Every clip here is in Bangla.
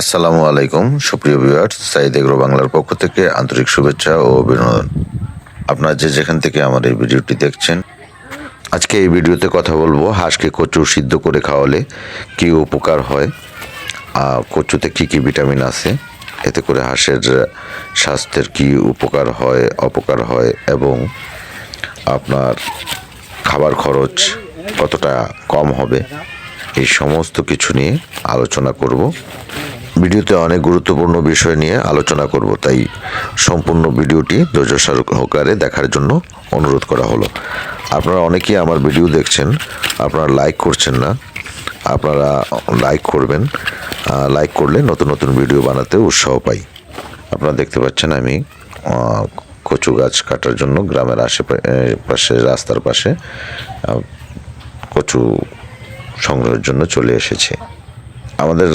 আসসালামু আলাইকুম, সুপ্রিয় ভিউয়ার্স সাইদ এগ্রো বাংলার পক্ষ থেকে আন্তরিক শুভেচ্ছা ও অভিনন্দন। আপনারা যে যেখান থেকে আমার এই ভিডিওটি দেখছেন, আজকে এই ভিডিওতে কথা বলব হাঁসকে কচু সিদ্ধ করে খাওয়ালে কী উপকার হয় আর কচুতে কী কী ভিটামিন আছে, এতে করে হাঁসের স্বাস্থ্যের কী উপকার হয়, অপকার হয়, এবং আপনার খাবার খরচ কতটা কম হবে, এই সমস্ত কিছু নিয়ে আলোচনা করব। ভিডিওতে অনেক গুরুত্বপূর্ণ বিষয় নিয়ে আলোচনা করব, তাই সম্পূর্ণ ভিডিওটি ধৈর্য সহকারে দেখার জন্য অনুরোধ করা হলো। আপনারা অনেকেই আমার ভিডিও দেখছেন, আপনারা লাইক করছেন না, আপনারা লাইক করবেন লাইক করলে নতুন নতুন ভিডিও বানাতে উৎসাহ পাই। আপনারা দেখতে পাচ্ছেন আমি কচু গাছ কাটার জন্য গ্রামের আশেপাশে রাস্তার পাশে কচু সংগ্রহের জন্য চলে এসেছে। আমাদের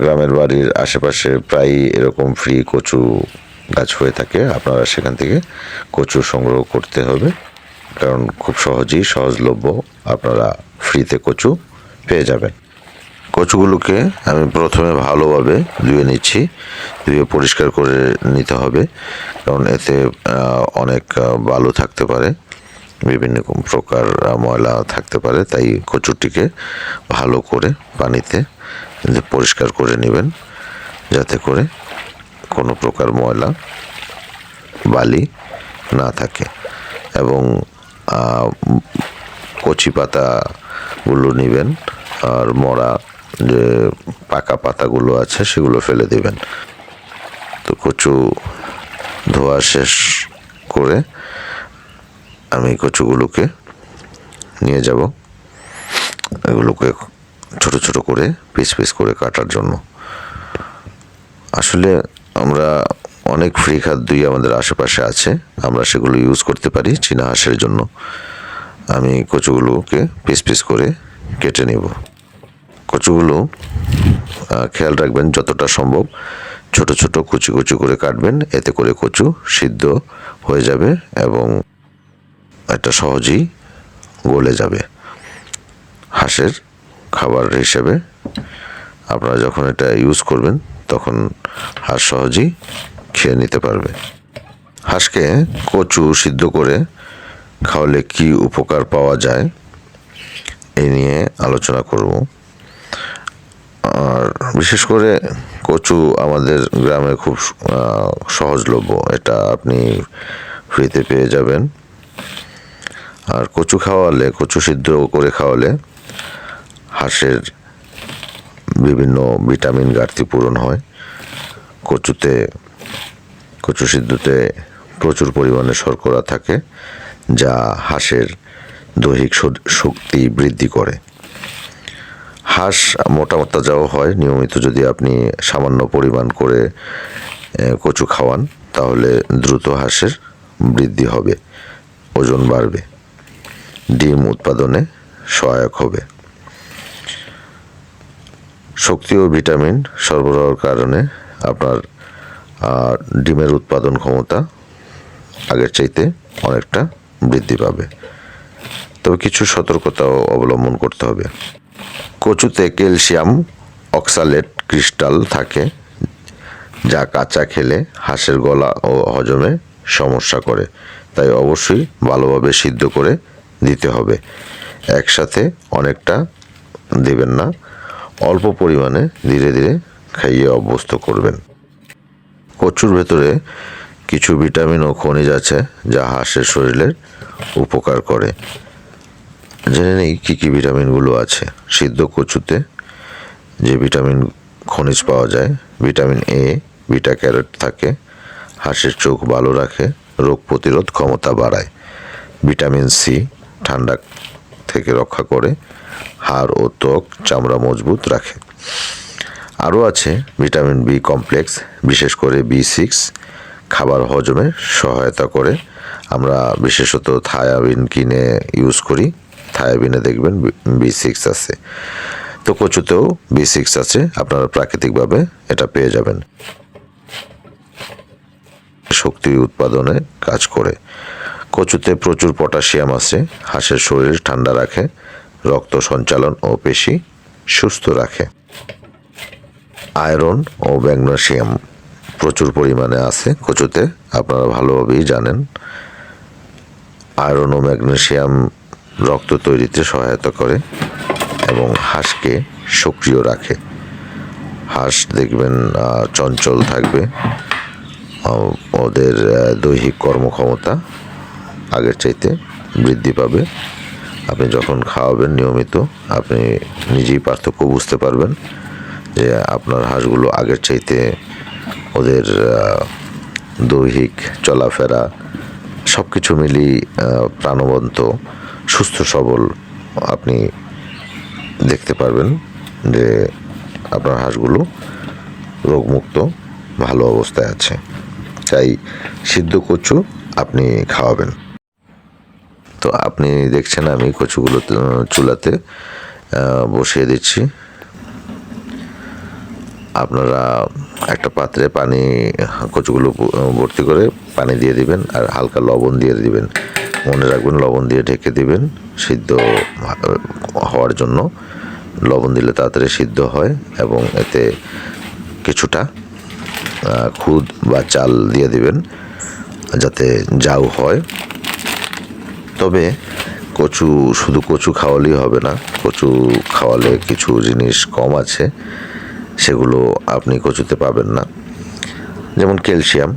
গ্রামের বাড়ির আশেপাশে প্রায় এরকম ফ্রি কচু গাছ হয়ে থাকে। আপনারা সেখান থেকে কচু সংগ্রহ করতে হবে। কারণ খুব সহজেই সহজলভ্য আপনারা ফ্রিতে কচু পেয়ে যাবেন। কচুগুলোকে আমি প্রথমে ভালোভাবে ধুয়ে নিচ্ছি। ধুয়ে পরিষ্কার করে নিতে হবে। কারণ এতে অনেক বালু থাকতে পারে। বিভিন্ন প্রকার ময়লা থাকতে পারে, তাই কচুটিকে ভালো করে পানিতে পরিষ্কার করে নেবেন, যাতে করে কোনো প্রকার ময়লা, বালি না থাকে। এবং কচি পাতাগুলো নেবেন, আর মরা যে পাকা পাতাগুলো আছে, সেগুলো ফেলে দেবেন। তো কচু ধোয়া শেষ করে আমি কচুগুলোকে নিয়ে যাব। এগুলোকে ছোট ছোট করে, পিস পিস করে কাটার জন্য। আসলে আমরা অনেক ফ্রি খাদ্যই আমাদের আশেপাশে আছে। আমরা সেগুলো ইউজ করতে পারি চীনা হাঁসের জন্য। আমি কচুগুলোকে পিস পিস করে কেটে নেব। কচুগুলো খেয়াল রাখবেন যতটা সম্ভব ছোট ছোট কুচি কুচি করে কাটবেন। এতে করে কচু সিদ্ধ হয়ে যাবে এবং এটা সহজেই গলে যাবে। হাঁসের খাবার হিসেবে আপনারা যখন এটা ইউজ করবেন, তখন হাঁস সহজেই খেয়ে নিতে পারবে। হাঁসকে কচু সিদ্ধ করে খাওয়ালে কি উপকার পাওয়া যায় এই নিয়ে আলোচনা করব। আর বিশেষ করে কচু আমাদের গ্রামে খুব সহজলভ্য। এটা আপনি ফ্রিতে পেয়ে যাবেন। আর কচু খাওয়ালে, কচু সিদ্ধ করে খাওয়ালে হাঁসের বিভিন্ন ভিটামিন ঘাটতি পূরণ হয়। কচুতে, কচু সিদ্ধতে প্রচুর পরিমাণে শর্করা থাকে, যা হাঁসের দৈহিক শক্তি বৃদ্ধি করে। হাঁস মোটা তাজাও হয়, নিয়মিত যদি আপনি সামান্য পরিমাণ করে কচু খাওয়ান, তাহলে দ্রুত হাঁসের বৃদ্ধি হবে, ওজন বাড়বে। ডিম উৎপাদনে সহায়ক হবে। শক্তি ও ভিটামিন সরবরাহের কারণে আপনার ডিমের উৎপাদন ক্ষমতা আগের চাইতে অনেকটা বৃদ্ধি পাবে। তবে কিছু সতর্কতাও অবলম্বন করতে হবে। কচুতে ক্যালসিয়াম অক্সালেট ক্রিস্টাল থাকে, যা কাঁচা খেলে হাঁসের গলা ও হজমে সমস্যা করে। তাই অবশ্যই ভালোভাবে সিদ্ধ করে দিতে হবে। একসাথে অনেকটা দেবেন না, অল্প পরিমাণে ধীরে ধীরে খাইয়ে অভ্যস্ত করবেন। কচুর ভেতরে কিছু ভিটামিন ও খনিজ আছে যা হাঁসের শরীরের উপকার করে। জেনে নেই কী কী ভিটামিনগুলো আছে। সিদ্ধ কচুতে যে ভিটামিন খনিজ পাওয়া যায়, ভিটামিন এ বিটা ক্যারোট থাকে, হাঁসের চোখ ভালো রাখে, রোগ প্রতিরোধ ক্ষমতা বাড়ায়। ভিটামিন সি ঠান্ডা থেকে রক্ষা করে হাড় ও ত্বক চামড়া মজবুত রাখে। আরও আছে ভিটামিন বি কমপ্লেক্স, বিশেষ করে বি সিক্স, খাবার হজমে সহায়তা করে। আমরা বিশেষত থায়াবিন কিনে ইউজ করি। থায়াবিনে দেখবেন বি সিক্স আছে। তো কচুতেও বি সিক্স আছে, আপনারা প্রাকৃতিকভাবে এটা পেয়ে যাবেন। শক্তি উৎপাদনে কাজ করে। কচুতে প্রচুর পটাশিয়াম আছে, হাঁসের শরীর ঠান্ডা রাখে, রক্ত সঞ্চালন ও পেশি সুস্থ রাখে। আয়রন ও ম্যাগনেশিয়াম প্রচুর পরিমাণে আছে কচুতে, আপনারা ভালোভাবেই জানেন। আয়রন ও ম্যাগনেশিয়াম রক্ত তৈরিতে সহায়তা করে এবং হাঁসকে সক্রিয় রাখে। হাঁস দেখবেন চঞ্চল থাকবে ওদের দৈহিক কর্মক্ষমতা আগের চাইতে বৃদ্ধি পাবে। আপনি যখন খাওয়াবেন নিয়মিত, আপনি নিজেই পার্থক্য বুঝতে পারবেন যে আপনার হাঁসগুলো আগের চাইতে ওদের দৈহিক চলাফেরা সব কিছু মিলিয়ে প্রাণবন্ত, সুস্থ, সবল আপনি দেখতে পারবেন যে আপনার হাঁসগুলো রোগমুক্ত, ভালো অবস্থায় আছে। তাই সিদ্ধ কচু আপনি খাওয়াবেন। তো আপনি দেখছেন আমি কচুগুলো চুলাতে বসিয়ে দিচ্ছি। আপনারা একটা পাত্রে পানি, কচুগুলো ভর্তি করে পানি দিয়ে দিবেন আর হালকা লবণ দিয়ে দিবেন। মনে রাখবেন লবণ দিয়ে ঢেকে দিবেন, সিদ্ধ হওয়ার জন্য। লবণ দিলে তাড়াতাড়ি সিদ্ধ হয় এবং এতে কিছুটা খুদ বা চাল দিয়ে দিবেন, যাতে যাও হয়। তবে কচু, শুধু কচু খাওয়ালেই হবে না। কচু খাওয়ালে কিছু জিনিস কম আছে, সেগুলো আপনি কচুতে পাবেন না। যেমন ক্যালসিয়াম।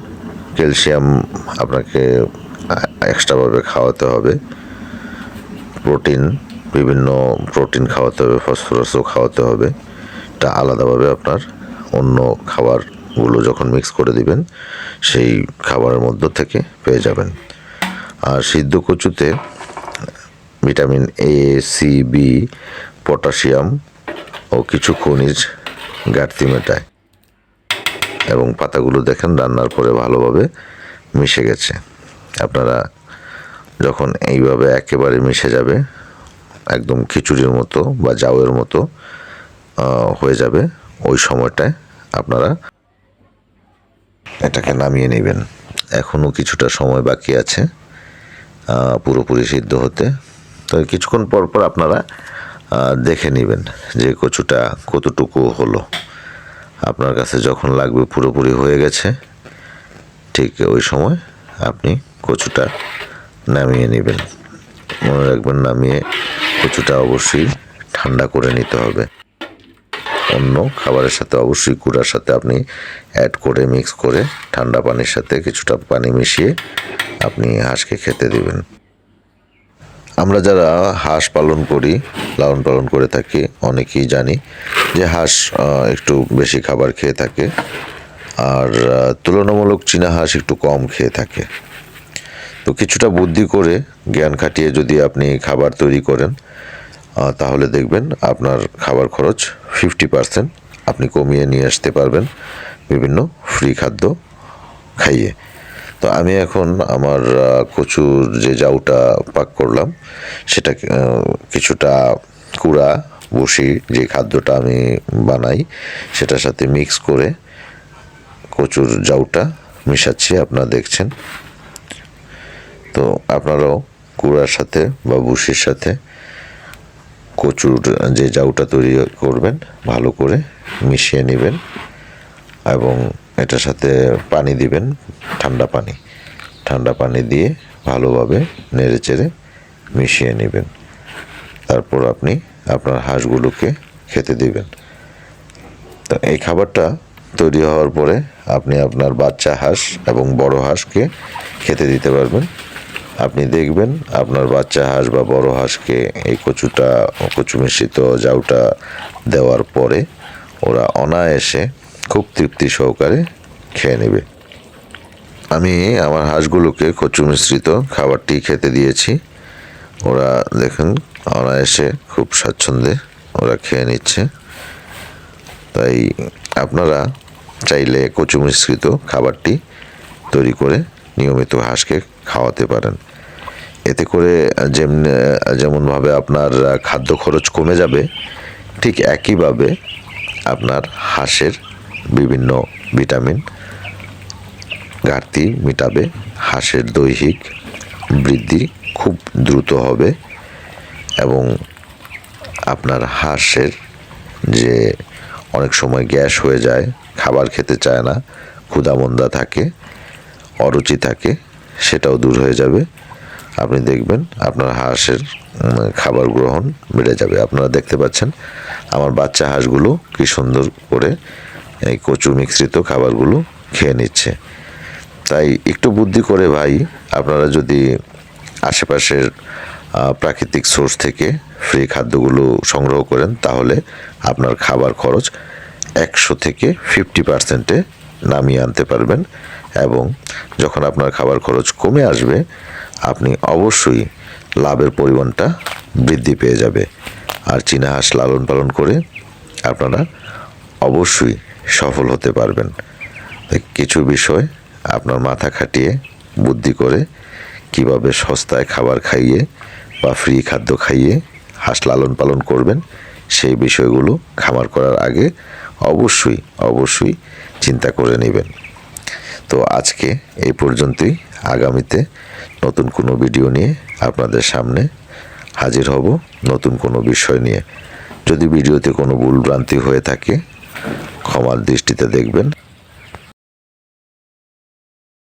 ক্যালসিয়াম আপনাকে এক্সট্রাভাবে খাওয়াতে হবে। প্রোটিন, বিভিন্ন প্রোটিন খাওয়াতে হবে, ফসফরাসও খাওয়াতে হবে। এটা আলাদাভাবে আপনার অন্য খাবারগুলো যখন মিক্স করে দিবেন, সেই খাবারের মধ্য থেকে পেয়ে যাবেন। আর সিদ্ধ কচুতে vitamin A C B potassium ও কিছু খনিজ ঘাটতি মেটায়। এবং পাতাগুলো দেখেন রান্নার পরে ভালোভাবে মিশে গেছে। আপনারা যখন এইভাবে একেবারে মিশে যাবে, একদম খিচুড়ির মতো বা জাউয়ের মতো হয়ে যাবে, ওই সময়টায় আপনারা এটাকে নামিয়ে নেবেন। এখনও কিছুটা সময় বাকি আছে। পুরোপুরি সিদ্ধ হতে। তো কিছুক্ষণ পর পর আপনারা দেখে নেবেন যে কচুটা কতটুকু হলো। আপনার কাছে যখন লাগবে পুরোপুরি হয়ে গেছে, ঠিক ওই সময় আপনি কচুটা নামিয়ে নেবেন। মনে রাখবেন নামিয়ে কচুটা অবশ্যই ঠান্ডা করে নিতে হবে। অন্য খাবারের সাথে অবশ্যই কুড়ার সাথে আপনি অ্যাড করে মিক্স করে ঠান্ডা পানির সাথে কিছুটা পানি মিশিয়ে আপনি হাঁসকে খেতে দিবেন। আমরা যারা হাঁস পালন করি, লালন পালন করে থাকি, অনেকেই জানি যে হাঁস একটু বেশি খাবার খেয়ে থাকে আর তুলনামূলক চীনা হাঁস একটু কম খেয়ে থাকে। তো কিছুটা বুদ্ধি করে জ্ঞান খাটিয়ে যদি আপনি খাবার তৈরি করেন তাহলে দেখবেন আপনার খাবার খরচ ফিফটি পার্সেন্ট আপনি কমিয়ে নিয়ে আসতে পারবেন বিভিন্ন ফ্রি খাদ্য খাইয়ে। তো আমি এখন আমার কচুর যে জাউটা পাক করলাম সেটা কিছুটা কুড়া বসি যে খাদ্যটা আমি বানাই, সেটার সাথে মিক্স করে কচুর জাউটা মিশাচ্ছি, আপনারা দেখছেন। তো আপনারাও কুড়ার সাথে বা বুসির সাথে কচুর যে জাউটা তৈরি করবেন, ভালো করে মিশিয়ে নেবেন এবং এটার সাথে পানি দিবেন, ঠান্ডা পানি। ঠান্ডা পানি দিয়ে ভালোভাবে নেড়ে চেড়ে মিশিয়ে নেবেন। তারপর আপনি আপনার হাঁসগুলোকে খেতে দিবেন। তো এই খাবারটা তৈরি হওয়ার পরে আপনি আপনার বাচ্চা হাঁস এবং বড় হাঁসকে খেতে দিতে পারবেন। আপনি দেখবেন আপনার বাচ্চা হাঁস বা বড় হাঁসকে এই কচুটা, কচু মিশ্রিত জাউটা দেওয়ার পরে ওরা অনায়াসে খুব তৃপ্তি সহকারে খেয়ে নেবে। আমি আমার হাঁসগুলোকে কচু মিশ্রিত খাবারটি খেতে দিয়েছি। ওরা দেখুন অনায়াসে খুব স্বাচ্ছন্দ্যে ওরা খেয়ে নিচ্ছে। তাই আপনারা চাইলে কচু মিশ্রিত খাবারটি তৈরি করে নিয়মিত হাঁসকে খাওয়াতে পারেন। এতে করে যেমনি, যেমনভাবে আপনার খাদ্য খরচ কমে যাবে, ঠিক একইভাবে আপনার হাঁসের বিভিন্ন ভিটামিন ঘাটতি মেটাবে, হাঁসের দৈহিক বৃদ্ধি খুব দ্রুত হবে এবং আপনার হাঁসের যে অনেক সময় গ্যাস হয়ে যায়, খাবার খেতে চায় না, ক্ষুধামন্দা থাকে অরুচি থাকে, সেটাও দূর হয়ে যাবে। আপনি দেখবেন আপনার হাঁসের খাবার গ্রহণ বেড়ে যাবে। আপনারা দেখতে পাচ্ছেন আমার বাচ্চা হাঁসগুলো কি সুন্দর করে এই কচু মিশ্রিত খাবারগুলো খেয়ে নিচ্ছে। তাই একটু বুদ্ধি করে ভাই, আপনারা যদি আশেপাশের প্রাকৃতিক সোর্স থেকে ফ্রি খাদ্যগুলো সংগ্রহ করেন, তাহলে আপনার খাবার খরচ একশো থেকে ফিফটি পার্সেন্টে নামিয়ে আনতে পারবেন এবং যখন আপনার খাবার খরচ কমে আসবে, আপনি অবশ্যই লাভের পরিমাণটা বৃদ্ধি পেয়ে যাবে। আর চীনা হাঁস লালন পালন করে আপনারা অবশ্যই সফল হতে পারবেন। কিছু বিষয় আপনার মাথা খাটিয়ে বুদ্ধি করে কীভাবে সস্তায় খাবার খাইয়ে বা ফ্রি খাদ্য খাইয়ে হাঁস লালন পালন করবেন সেই বিষয়গুলো খামার করার আগে অবশ্যই অবশ্যই চিন্তা করে নেবেন। তো আজকে এই পর্যন্তই। আগামীতে নতুন কোনো ভিডিও নিয়ে আপনাদের সামনে হাজির হব নতুন কোনো বিষয় নিয়ে। যদি ভিডিওতে কোনো ভুলভ্রান্তি হয়ে থাকে, ক্ষমার দৃষ্টিতে দেখবেন।